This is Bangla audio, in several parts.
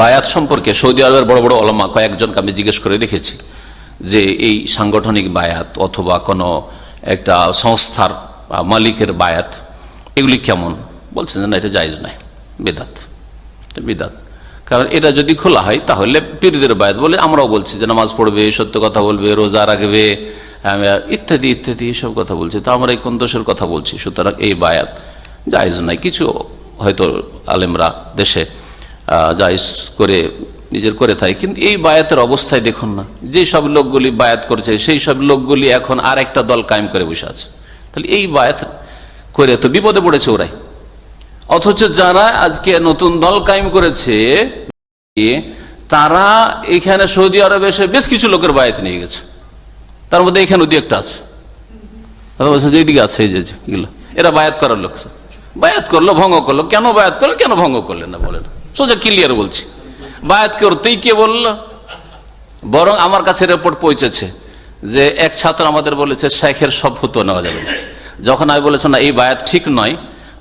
বায়াত সম্পর্কে সৌদি আরবের বড় বড় অলমা কয়েকজনকে আমি জিজ্ঞেস করে দেখেছি যে এই সাংগঠনিক বায়াত অথবা কোনো একটা সংস্থার মালিকের বায়াত, এগুলি কেমন? বলছেন যে না, এটা জায়জ নাই বেদাত বেদাত। কারণ এটা যদি খোলা হয়, তাহলে পীরদের বায়াত বলে আমরাও বলছি যে নামাজ পড়বে, সত্য কথা বলবে, রোজা রাখবে ইত্যাদি ইত্যাদি, এসব কথা বলছি। তো আমরা এই কোন দোষের কথা বলছি? সুতরাং এই বায়াত জায়জ নাই কিছু হয়তো আলেমরা দেশে জায়েজ করে নিজের করে থাকে। কিন্তু এই বায়াতের অবস্থায় দেখুন না যে সব লোকগুলি বায়াত করছে, সেই সব লোকগুলি এখন আর একটা দল কায়েম করে বসে আছে। তাহলে এই বায়াত করে তো বিপদে পড়েছে ওরাই। অথচ যারা আজকে নতুন দল কায়েম করেছে, তারা এখানে সৌদি আরবে এসে বেশ কিছু লোকের বায়াত নিয়ে গেছে। তার মধ্যে এখানে দু একটা আছে। তারা বলছে যে এইদিকে আছে এই যে, এগুলো। এরা বায়াত করার লোক। বায়াত করল, ভঙ্গ করল। কেন বায়াত করল? কেন ভঙ্গ করলেন না বলেন? সোজা ক্লিয়ার বলছি। বায়াত করতেই কে বলল, বরং আমার কাছে রিপোর্ট পৌঁছেছে যে এক ছাত্র আমাদের বলেছে শেখের সব ফতুয়া নেওয়া যাবে যখন আমি বলেছি, না, এই বায়াত ঠিক নয়,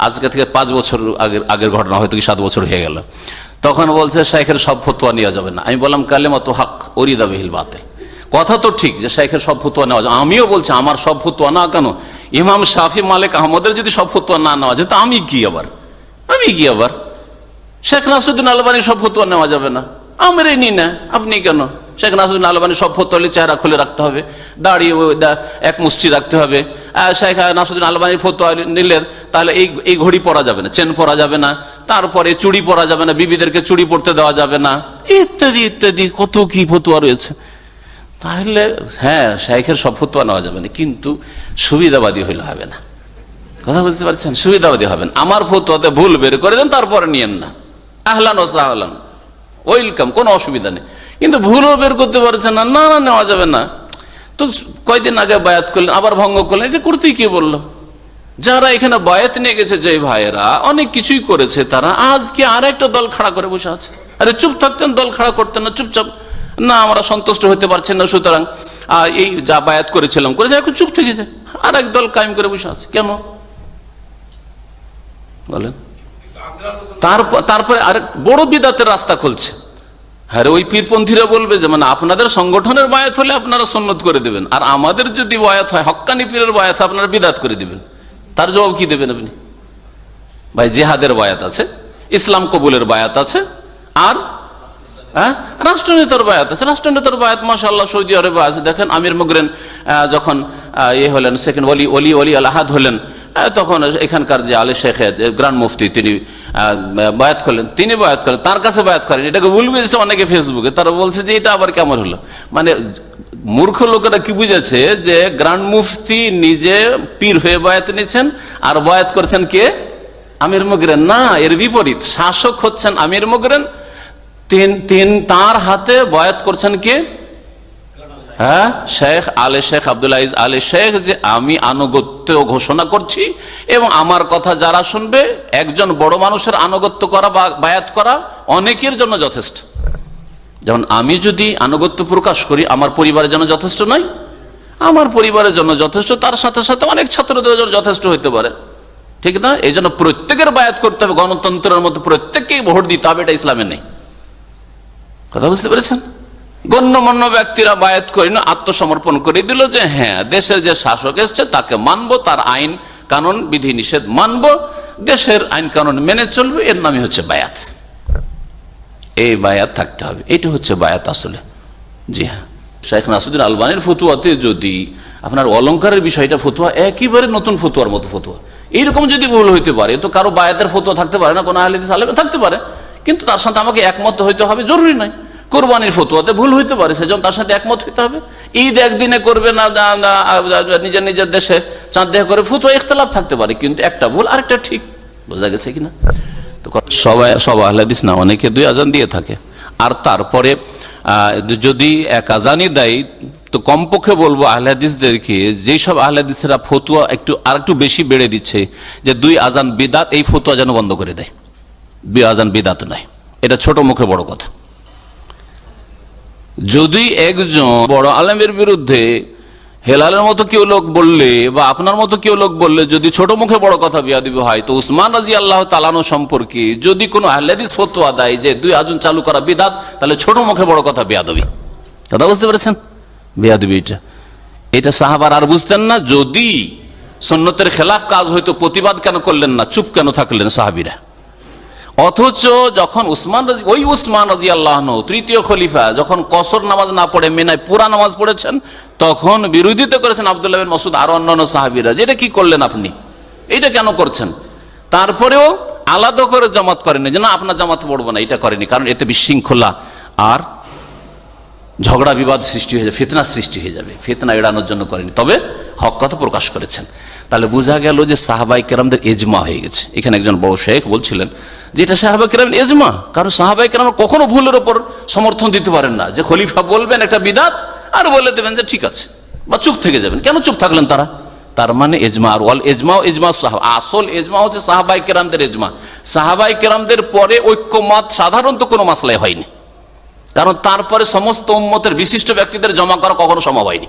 আজকে থেকে পাঁচ বছর আগের আগের ঘটনা, হয়তো কি সাত বছর হয়ে গেল। তখন বলছে শেখের সব ফতুয়া নেওয়া যাবে না। আমি বললাম কালে মতো হাক অরিদা বিহিল বাতে কথা তো ঠিক যে শেখের সব ফতুয়া নেওয়া যাবে আমিও বলছি, আমার সব ফতুয়া না কেন? ইমাম শাফি, মালিক আহমদের যদি সব ফতুয়া না নেওয়া যায়, তো আমি কি আবার? আমি কি আবার? শেখ নাসুদ্দিন আলবানি সব ফতুয়া নেওয়া যাবে না। আমরাই নি না, আপনি কেন? শেখ নাসুদ্দিন আলবানি সব ফতুয়া হলে চেহারা খুলে রাখতে হবে দাঁড়িয়ে এক মুষ্টি রাখতে হবে। শেখ নাসুদ্দিন আলবানির ফতুয়া নিলে তাহলে এই এই ঘড়ি পরা যাবে না, চেন পরা যাবে না, তারপরে চুড়ি পরা যাবে না, বিবিদেরকে চুড়ি পরতে দেওয়া যাবে না। ইত্যাদি ইত্যাদি, কত কি ফতুয়া রয়েছে। তাহলে হ্যাঁ শেখের সব ফতুয়া নেওয়া যাবে না, কিন্তু সুবিধাবাদী হইলে হবে না। কথা বুঝতে পারছেন? সুবিধাবাদী হবেন। আমার ফতুয়াতে ভুল বের করে দেন, তারপরে নিয়েন না। আহলান ও সাহলান। ওয়েলকাম, কোনো অসুবিধা নেই। কিন্তু ভুলও বের করতে পারছে না না না, নেওয়া যাবে না। তো কয়দিন আগে বায়াত করলেন, আবার ভঙ্গ করলেন, এটা করতেই কে বলল? যারা এখানে বায়াত নিয়ে গেছে যে ভাইয়েরা, অনেক কিছুই করেছে তারা। আজকে আর একটা দল খাড়া করে বসে আছে। আরে চুপ থাকতেন, দল খাড়া করতেন না, চুপচাপ। না, আমরা সন্তুষ্ট হতে পারছেন না, সুতরাং এই যা বায়াত করেছিলাম, করে এখন চুপ থেকে যায় আর এক দল কায়েম করে বসে আছে। কেন? বলেন। তারপর আরেক বড় বিদাতের রাস্তা খুলছে। হ্যাঁ ওই পীরপন্থীরা বলবে যে মানে আপনাদের সংগঠনের বায়াত হলে আপনারা সন্ন্যত করে দেবেন, আর আমাদের যদি বায়াত হয়, হক্কানি পীরের বায়াত আপনারা বিদাত করে দিবেন। তার জবাব কি দেবেন আপনি? ভাই, জেহাদের বায়াত আছে, ইসলাম কবুলের বায়াত আছে, আর হ্যাঁ রাষ্ট্রনেতার বায়াত আছে। রাষ্ট্রনেতার বায়াত মাসাল্লাহ সৌদি আরবে আছে। দেখেন আমির মুগরেন যখন ইয়ে হলেন, সেকেন্ড ওলি ওলি ওলি আলাহাদ হলেন তখন এখানকার যে আলী শেখ গ্রান্ড মুফতি, তিনি বায়াত করলেন। তিনি বায়াত করলেন, তার কাছে বায়াত করেন। এটাকে ভুল বুঝেছে অনেকে ফেসবুকে তারা বলছে যে, এটা আবার কেমন হলো? মানে মূর্খ লোকেরা কি বুঝেছে যে গ্রান্ড মুফতি নিজে পীর হয়ে বায়াত নিয়েছেন, আর বায়াত করছেন কে? আমির মুগরেন। না, এর বিপরীত। শাসক হচ্ছেন আমির মুগরেন। তিন তিন, তার হাতে বয়াত করছেন কে? হ্যাঁ? শেখ আলে শেখ আব্দুল আইজ আলে শেখ যে আমি আনুগত্য ঘোষণা করছি এবং আমার কথা যারা শুনবে, একজন বড় মানুষের আনুগত্য করা বা বায়াত করা অনেকের জন্য যথেষ্ট। যেমন আমি যদি আনুগত্য প্রকাশ করি, আমার পরিবারের জন্য যথেষ্ট নয়। আমার পরিবারের জন্য যথেষ্ট, তার সাথে সাথে অনেক ছাত্রদের জন্য যথেষ্ট হতে পারে। ঠিক না? এই জন্য প্রত্যেকের বায়াত করতে হবে। গণতন্ত্রের মতো প্রত্যেককেই ভোট দিতে হবে, এটা ইসলামে নেই। কথা বুঝতে পেরেছেন? গণ্যমান্য ব্যক্তিরা বায়াত করে না আত্মসমর্পণ করে দিল যে হ্যাঁ দেশের যে শাসক এসছে তাকে মানবো, তার আইন কানুন বিধি নিষেধ মানবো, দেশের আইন কানুন মেনে চলবে, এর নামই হচ্ছে বায়াত। এই বায়াত থাকতে হবে। এটা হচ্ছে বায়াত আসলে। জি হ্যাঁ। শেখ নাসুদ্দিন আলবানির ফতুয়াতে যদি আপনার অলংকারের বিষয়টা ফতুয়া, একেবারে নতুন ফতুয়ার মতো ফতুয়া। এইরকম যদি ভুল হইতে পারে, তো কারও বায়াতের ফতুয়া থাকতে পারে না, কোনো আহলিদিস আলেমে থাকতে পারে। কিন্তু তার সাথে আমাকে একমত হইতে হবে, জরুরি নয়। কোরবানির ফতুয়াতে ভুল হইতে পারে, সেজন্য তার সাথে একমত হইতে হবে। ঈদ একদিনে করবে না নিজের নিজের দেশে চাঁদ দেখা করে ফতুয়া, ইখতলাফ থাকতে পারে, কিন্তু একটা ভুল আরেকটা ঠিক। বোঝা গেছে কিনা? তো সবাই সব আহলাদিস না, অনেকে দুই আজান দিয়ে থাকে। আর তারপরে যদি এক আজানই দেয়, তো কমপক্ষে বলব আহলাদিসদেরকে যেসব আহলাদিসরা ফতুয়া একটু, আর একটু বেশি বেড়ে দিচ্ছে, যে দুই আজান বিদাত, এই ফতুয়া যেন বন্ধ করে দেয়। দুই আজান বিদাত নয়। এটা ছোট মুখে বড় কথা। যদি একজন বড় আলেমের বিরুদ্ধে হেলালের মতো কেউ লোক বললে বা আপনার মতো কেউ লোক বললে যদি ছোট মুখে বড় কথা বিয়াদিবি হয়, তো উসমান রাজি আল্লাহ তালানো সম্পর্কে যদি কোনো আহ্লাদিস ফতোয়া দেয় যে দুই আজন চালু করা বিদাত, তাহলে ছোট মুখে বড় কথা বিয়াদবি। কথা বুঝতে পেরেছেন? বিয়াদবি এটা। এটা সাহাবার আর বুঝতেন না, যদি সন্ন্যতের খেলাফ কাজ হয়তো প্রতিবাদ কেন করলেন না, চুপ কেন থাকলেন সাহাবিরা? অথচ যখন উসমান রাজি ওই উসমান রাজি আল্লাহ তৃতীয় খলিফা, যখন কসর নামাজ না পড়ে মেনায় পুরা নামাজ পড়েছেন, তখন বিরোধিতা করেছেন আবদুল্লাহ মসুদ আর অন্যান্য সাহাবিরা যে এটা কি করলেন আপনি? এটা কেন করছেন? তারপরেও আলাদা করে জামাত করেনি যে, না, আপনার জামাত পড়ব না এটা করেনি কারণ এতে বিশৃঙ্খলা আর ঝগড়া বিবাদ সৃষ্টি হয়ে যাবে, ফেতনা সৃষ্টি হয়ে যাবে। ফেতনা এড়ানোর জন্য করেনি তবে হক কথা প্রকাশ করেছেন। তাহলে বোঝা গেল যে সাহাবাই কেরামদের এজমা হয়ে গেছে। এখানে একজন বড় শেখ বলছিলেন যে এটা সাহাবাই কেরাম এজমা কারণ সাহাবাই কেরাম কখনো ভুলের ওপর সমর্থন দিতে পারেন না। যে খলিফা বলবেন একটা বিদাত, আর বলে দেবেন যে ঠিক আছে, বা চুপ থেকে যাবেন। কেন চুপ থাকলেন তারা? তার মানে এজমা আর ওয়াল এজমা এজমা সাহাব। আসল এজমা হচ্ছে সাহাবাই কেরামদের এজমা সাহাবাই কেরামদের পরে ঐক্যমত সাধারণত কোনো মাসলায় হয়নি। কারণ তারপরে সমস্ত উম্মতের বিশিষ্ট ব্যক্তিদের জমা করা কখনো সম্ভব হয়নি।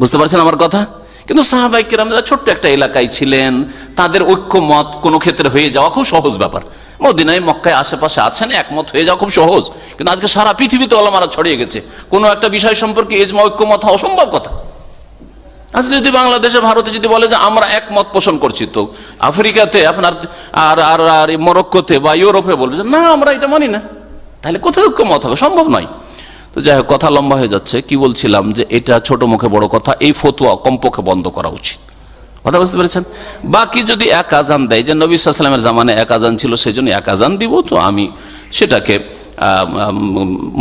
বুঝতে পারছেন আমার কথা? কিন্তু সাহাবাই কিরামরা ছোট্ট একটা এলাকায় ছিলেন, তাদের ঐক্যমত কোনো ক্ষেত্রে হয়ে যাওয়া খুব সহজ ব্যাপার। মদিনায়, মক্কায় আশেপাশে আছেন, একমত হয়ে যাওয়া খুব সহজ। কিন্তু আজকে সারা পৃথিবীতে অলমারা ছড়িয়ে গেছে। কোনো একটা বিষয় সম্পর্কে এজমা ঐক্যমত হওয়া অসম্ভব কথা। আজকে যদি বাংলাদেশে, ভারতে যদি বলে যে আমরা একমত পোষণ করছি, তো আফ্রিকাতে আপনার আর আর আর মরক্কোতে বা ইউরোপে বলবে যে, না, আমরা এটা মানি না। তাহলে কোথায় ঐক্যমত হবে? সম্ভব নয়। তো যাই হোক, কথা লম্বা হয়ে যাচ্ছে। কি বলছিলাম যে এটা ছোট মুখে বড় কথা, এই ফতুয়া কমপক্ষে বন্ধ করা উচিত। কথা বুঝতে পেরেছেন? বাকি যদি এক আজান দেয়, যে নবী সাল্লামের জামানে এক আজান ছিল সেই জন্য এক আজান দিব, তো আমি সেটাকে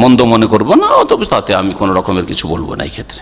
মন্দ মনে করব না অত তাতে আমি কোনো রকমের কিছু বলব না এই ক্ষেত্রে।